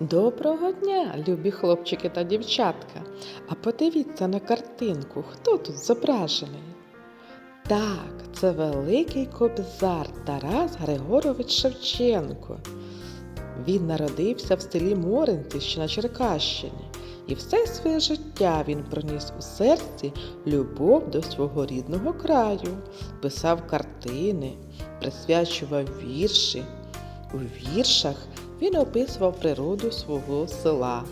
Доброго дня, любі хлопчики та дівчатка. А подивіться на картинку, хто тут зображений? Так, це великий кобзар Тарас Григорович Шевченко. Він народився в селі Моринці, що на Черкащині, і все своє життя він проніс у серці любов до свого рідного краю, писав картини, присвячував вірші. У віршах він описував природу свого села.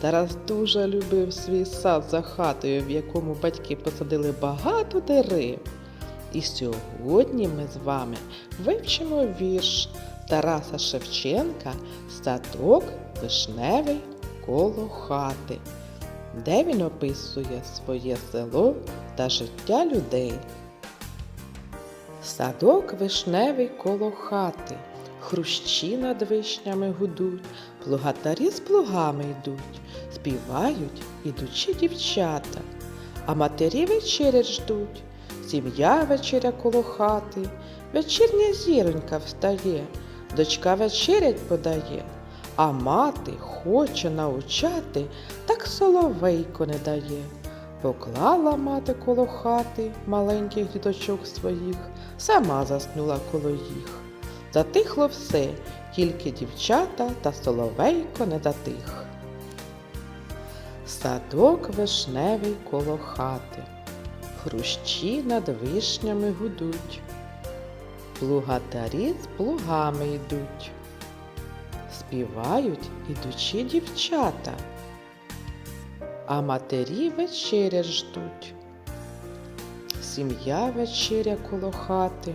Тарас дуже любив свій сад за хатою, в якому батьки посадили багато дерев. І сьогодні ми з вами вивчимо вірш Тараса Шевченка Садок вишневий коло хати, де він описує своє село та життя людей. Садок вишневий коло хати, хрущі над вишнями гудуть, плугатарі з плугами йдуть, співають ідучі дівчата, а матері вечерять ждуть, сім'я вечеря коло хати, вечірня зіронька встає, дочка вечерять подає, а мати хоче научати, так соловейко не дає. Поклала мати коло хати маленьких діточок своїх, сама заснула коло їх. Затихло все, тільки дівчата та соловейко не затих. Садок вишневий коло хати, хрущі над вишнями гудуть, плугатарі з плугами йдуть, співають ідучі дівчата а матері вечеря ждуть. Сім'я вечеря коло хати.